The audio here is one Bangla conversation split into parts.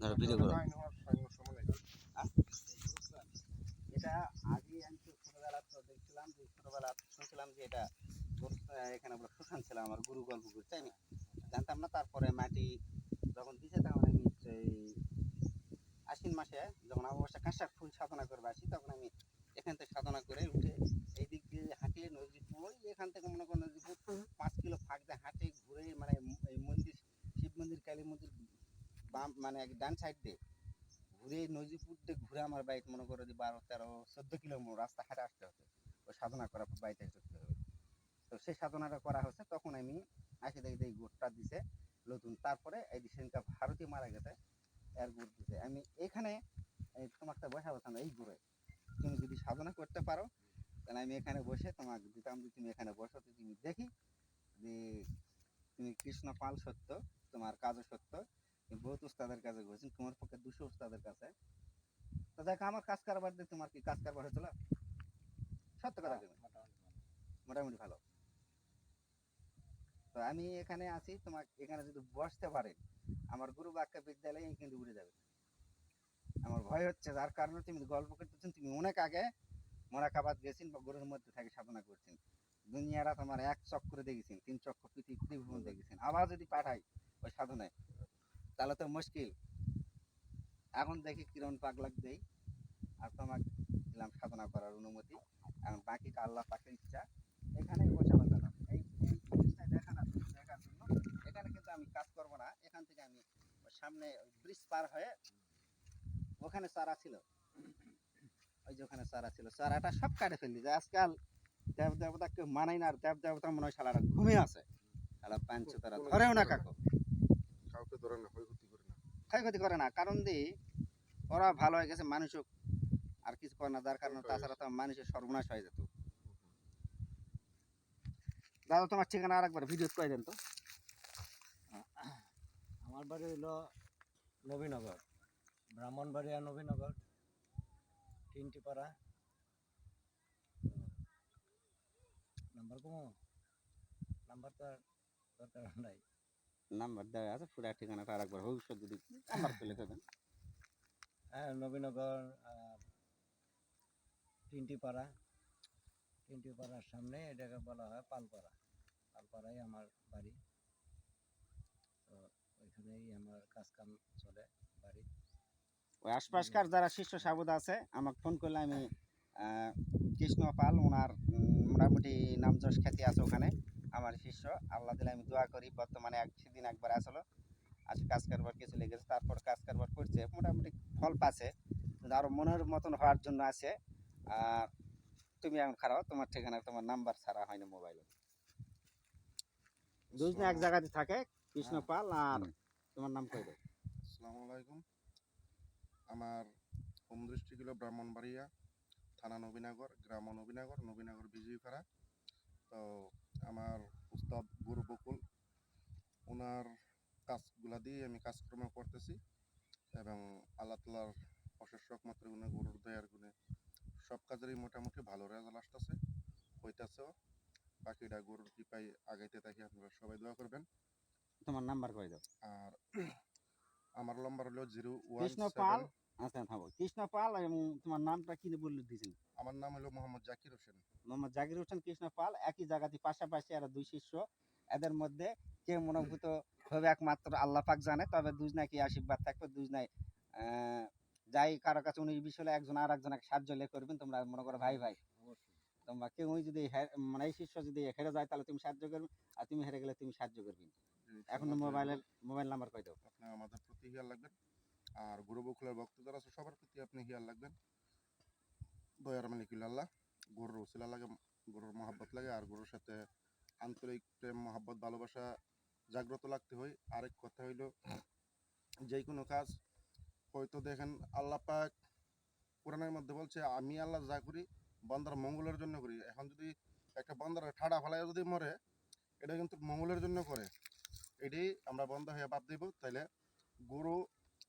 ধরো ভিডিও করো। এটা আগে আমি ছোটবেলা তো দেখছিলাম যে ছোটবেলা শুনছিলাম যে এটা এখানে আমরা গুরু গল্প করতে আমি জানতাম না তারপরে মাটি যখন দিছে তখন আমি এই আশ্বিন মাসে যখন অবশ্যই কাঁসার ফুল সাধনা করবে আসি তখন আমি এখান থেকে সাধনা করে উঠে এই দিক দিয়ে হাঁটিয়ে নদীপুর ওই এখান থেকে মনে করেন পাঁচ কিলো ফাঁক দিয়ে হাঁটে ঘুরে মানে এই মন্দির শিব মন্দির কালী মন্দির বাম মানে ডান সাইড দিয়ে ঘুরে নদীপুর দিয়ে ঘুরে আমার বাড়িতে মনে করো যে বারো, তেরো, চোদ্দ কিলোমিটার রাস্তা হাঁটে আসতে হতো ওই সাধনা পর বাড়িতে করতে হবে। তো সেই সাধনাটা করা হচ্ছে, তখন আমি আসে দেখি এই গোটটা দিছে নতুন। তারপরে এই সেদিনটা ভারতীয় মারা গেছে, এর গুড় দিছে। আমি এখানে তোমাকে বসাবো না এই গুড়ে তুমি যদি সাধনা করতে পারো, তাহলে আমি এখানে বসে তোমাকে দিতাম যে তুমি এখানে বসো, তো তুমি দেখি যে তুমি কৃষ্ণ পাল সত্য, তোমার কাজও সত্য বহুত উস্তাদের কাছে গেছেন তোমার পক্ষে দুশো উস্তাদের কাছে। তো দেখো আমার কাজ কারবার দিয়ে তোমার কি কাজ কারবার হয়েছিল? সত্য কথা তুমি মোটামুটি ভালো। তো আমি এখানে আছি তোমার এখানে যদি বসতে পারে আমার গুরু বাক্য বিদ্যালয়ে কিন্তু উড়ে যাবে। আমার ভয় হচ্ছে যার কারণে তুমি গল্প করতেছেন তুমি অনেক আগে মোরাকাবাদ গেছেন বা গরুর মধ্যে থেকে সাধনা করছেন। দুনিয়ারা তোমার এক চক্করে দেখেছেন তিন চক্কর পৃথিবী দেখেছেন। আবার যদি পাঠাই ওই সাধনায় তাহলে তো মুশকিল। এখন দেখি কিরণ পাগলাক দেই, আর তোমাকে দিলাম সাধনা করার অনুমতি। এখন বাকিটা আল্লাহ পাকের ইচ্ছা, এখানে বসে বাঁধানো এই এই জিনিসটা দেখানো দেখার জন্য। এখানে কিন্তু আমি কাজ করব না। এখান থেকে আমি সামনে ব্রিজ পার হয়ে ওখানে চারা ছিল। ওই যে ওখানে চারা ছিল। চারাটা সব কাটে ফেললি। যে আজকাল দেব দেবতা কেউ মানাই না, আর দেব দেবতা মনে হয় শালারা ঘুমিয়ে আছে। শালা পাঞ্চ তারা ধরেও না কাকু কাউকে ধরে না ক্ষয়ক্ষতি করে না ক্ষয়ক্ষতি করে না। কারণ দি ওরা ভালো হয়ে গেছে মানুষও আর কিছু করে না। যার কারণে তাছাড়া তো মানুষের সর্বনাশ হয়ে যেত। দাদা তোমার ঠিকানা আর একবার ভিডিও করে দেন তো। আমার বাড়ি হইল নবীনগর ব্রাহ্মণবাড়িয়া নবীনগর তিনটি পাড়া নাম্বার কমো? নাম্বার তো দরকার নাই। নাম্বার দেওয়া আছে পুরা ঠিকানাটা আর একবার ভবিষ্যৎ যদি নাম্বার পেলে দেবেন হ্যাঁ নবীনগর তিনটি পাড়া তিনটি পাড়ার সামনে এটাকে বলা হয় পালপাড়া। পালপাড়াই আমার বাড়ি। তো ওইখানেই আমার কাজ কাম চলে বাড়ি। ওই আশপাশকার যারা শিষ্য সাবুদ আছে আমাকে ফোন করলে আমি আহ, কৃষ্ণ পাল ওনার মোটামুটি নাম যশ খ্যাতি আছে ওখানে। আমার শিষ্য আল্লাহ দিলে আমি দোয়া করি। বর্তমানে এক সেদিন একবার আসলো। আজ কাজ কারবার কিছু লেগেছে তারপর কাজ কারবার করছে। মোটামুটি ফল পাচ্ছে কিন্তু আরও মনের মতন হওয়ার জন্য আছে। আর তুমি এখন খারাপ তোমার ঠিকানা তোমার নাম্বার ছাড়া হয়নি মোবাইলে। দুজনে এক জায়গাতে থাকে কৃষ্ণ পাল আর তোমার নাম কই আসসালামু আলাইকুম। আমার হোম হলো ব্রাহ্মণবাড়িয়া থানা নবীনগর গ্রাম নবীনগর নবীনগর বিজয়পাড়া। আমার উস্তাদ গুরু বকুল ওনার কাজগুলা দিয়ে আমি কাজকর্ম করতেছি এবং আল্লাহ তালার অশেষ একমাত্র গুণে গরুর দয়ার গুণে সব কাজেরই মোটামুটি ভালো রেজাল্ট আসতেছে হইতাছেও বাকিটা গরুর কৃপায় আগাইতে থাকি আপনারা সবাই দোয়া করবেন। তোমার নাম্বার কই দাও? আর আমার নম্বর হলো জিরো ওয়ান কৃষ্ণ পাল আচ্ছা থামো। কৃষ্ণ পাল এবং তোমার নামটা কি বললে দিয়েছেন আমার নাম হলো মোহাম্মদ জাকির হোসেন। মোহাম্মদ জাকির হোসেন কৃষ্ণ পাল একই জায়গাতে পাশাপাশি আর দুই শিষ্য। এদের মধ্যে কে মনোভূত হবে একমাত্র আল্লাহ পাক জানে তবে দুজনায় কি আশীর্বাদ থাকবে দুজনায় যাই কারও কাছে উনি বিষয়ে একজন আর একজনকে সাহায্য লে করবেন তোমরা মনে করো ভাই ভাই। তোমরা কেউ যদি মানে এই শিষ্য যদি হেরে যায় তাহলে তুমি সাহায্য করবে আর তুমি হেরে গেলে তুমি সাহায্য করবে। এখন মোবাইলের মোবাইল নাম্বার কই দাও? আপনি আমাদের প্রতি লাগবেন আর গুরু বকুলের ভক্ত যারা আছে, সবার প্রতি আপনি হিয়ার লাগবেন দয়ার মালিক আল্লাহ, গরুর উসিলা লাগে, গরুর মহাব্বত লাগে, আর গরুর সাথে আন্তরিক প্রেম, মহাব্বত, ভালোবাসা জাগ্রত লাগতে হয়। আরেক কথা হইল, যে কোনো কাজ হয়তো দেখেন আল্লাহ পাক কোরআনের মধ্যে বলছে, আমি আল্লাহ যা করি, বন্দার মঙ্গলের জন্য করি। এখন যদি একটা বন্দার ঠাডা ফালাই যদি মরে, এটা কিন্তু মঙ্গলের জন্য করে। এটি আমরা বন্ধ হয়ে বাদ দিব। তাইলে গুরু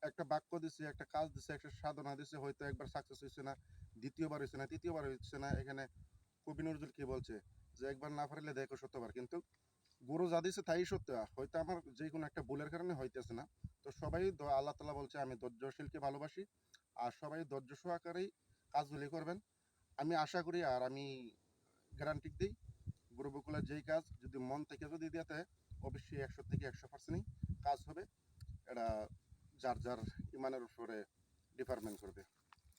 একটা বাক্য দিছে, একটা কাজ দিছে, একটা সাধনা দিছে, হয়তো একবার সাকসেস হয়েছে না, দ্বিতীয়বার হয়েছে না, তৃতীয়বার হয়েছে না, এখানে কবি নজরুল কি বলছে? যে একবার না পারলে দেখো শতবার কিন্তু গুরু যা দিছে তাই সত্য। হয়তো আমার যে কোনো একটা ভুলের কারণে হইতেছে না। তো সবাই আল্লাহ তালা বলছে, আমি ধৈর্যশীলকে ভালোবাসি। আর সবাই ধৈর্য সহকারেই কাজগুলি করবেন। আমি আশা করি, আর আমি গ্যারান্টি দিই গরু বকুলের যেই কাজ যদি মন থেকে যদি দিতে অবশ্যই একশো থেকে একশো পার্সেন্টই কাজ হবে। এটা যার যার ইমানের উপরে ডিপার্টমেন্ট করবে।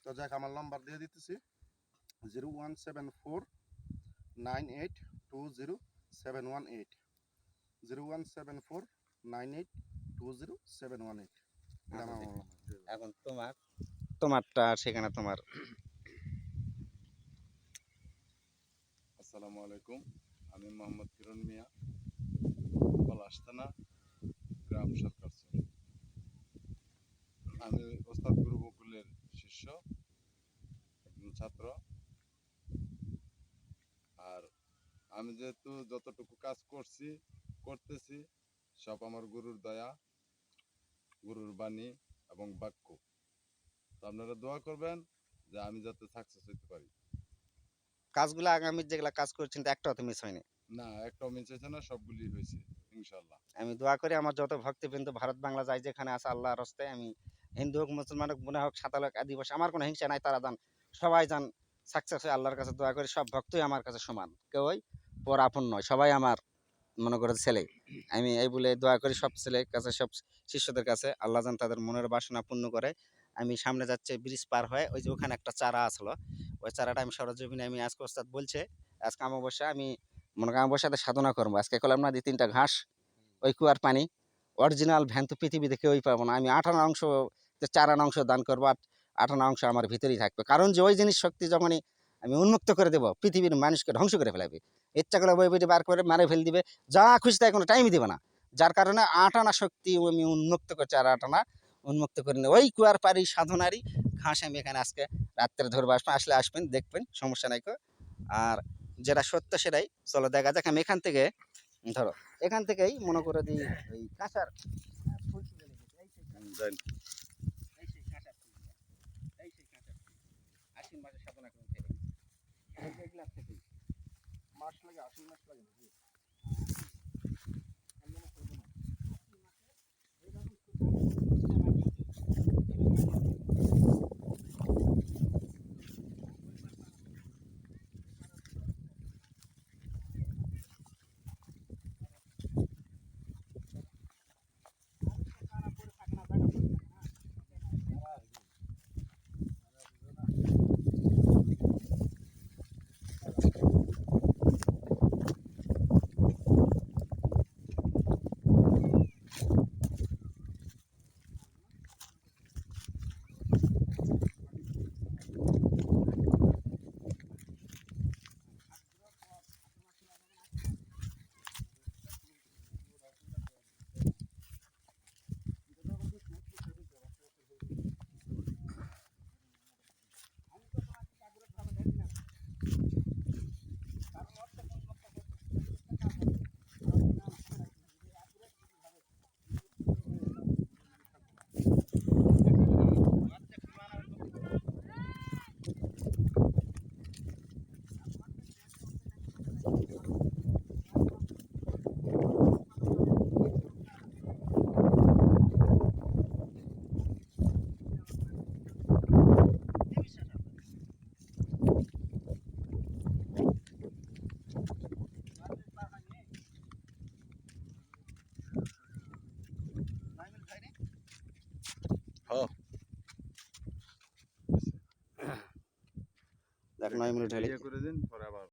তো যাক আমার নাম্বার দিয়ে দিতেছি। Zero one seven four nine eight two zero seven one eight zero one seven four nine eight two zero seven one eight. এখন তোমার তোমারটা সেখানে তোমার। আসসালামু আলাইকুম। আমি মোহাম্মদ কিরণ মিয়া পলাশ থানা গ্রাম সরকার চর। আমি ওস্তাদ গুরু বকুলের শিষ্য একজন ছাত্র। আর আমি যেহেতু যতটুকু কাজ করছি করতেছি সব আমার গুরুর দয়া গুরুর বাণী এবং বাক্য। তো আপনারা দোয়া করবেন যে আমি যাতে সাকসেস হইতে পারি। কাজগুলো আগামী যেগুলা কাজ করছেন একটাও তো মিস হয়নি। না একটাও মিস হয়েছে না সবগুলি হয়েছে ইনশাল্লাহ আমি দোয়া করি আমার যত ভক্তিবৃন্দ ভারত বাংলা যায় যেখানে আছে আল্লাহর হস্তে আমি হিন্দু হোক, মুসলমান হোক মনে হোক সাঁতাল হোক আদিবাসী আমার কোনো হিংসা নাই, তারা যান সবাই যান সাকসেস হয়ে, আল্লাহর কাছে দোয়া করি, সব ভক্তই আমার কাছে সমান। কেউই পর আপন নয়, সবাই আমার, মনে করে, ছেলে। আমি এই বলে দোয়া করি, সব ছেলের কাছে, সব শিষ্যদের কাছে, আল্লাহ যান তাদের মনের বাসনা পূর্ণ করে। আমি সামনে যাচ্ছে ব্রিজ পার হয়ে, ওই যে ওখানে একটা চারা আসলো ওই চারাটা আমি সরজমিনে, আমি আজকে ওস্তাদ বলছে, আজকে অমাবস্যা, আমি মনে করি অমাবস্যাতে সাধনা করব, আজকে করলাম না দুই তিনটা ঘাস, ওই কুয়ার পানি অরিজিনাল ভ্যান তো পৃথিবীতে কেউই পাবো না। আমি আঠারো অংশ চার আনা অংশ দান করব আর আঠারো অংশ আমার ভিতরেই থাকবে। কারণ যে ওই জিনিস শক্তি যখনই আমি উন্মুক্ত করে দেবো, পৃথিবীর মানুষকে ধ্বংস করে ফেলাবে। ইচ্ছা করে বই বইটি বার করে মারে ফেল দিবে, যা খুশি তাই কোনো টাইমই দেবে না। যার কারণে আট আনা শক্তি আমি উন্মুক্ত করছি, আর আট আনা উন্মুক্ত করে নিই ওই কুয়ার পারি সাধনারই ঘাস আমি এখানে আজকে রাত্রে ধরবো। আসবেন, আসলে আসবেন, দেখবেন, সমস্যা নাই কো। আর যেটা সত্য সেটাই, চলো দেখা যাক, আমি এখান থেকে ধরো এখান থেকেই মনে করে দিই ওই কাঁচার ফুল তুলে। আশ্বিন মাসে সাধনা করুন থেকে। মাস লাগে আশি মাস লাগে দেখ নয় মিনিট হলে করে দিন পরে আবার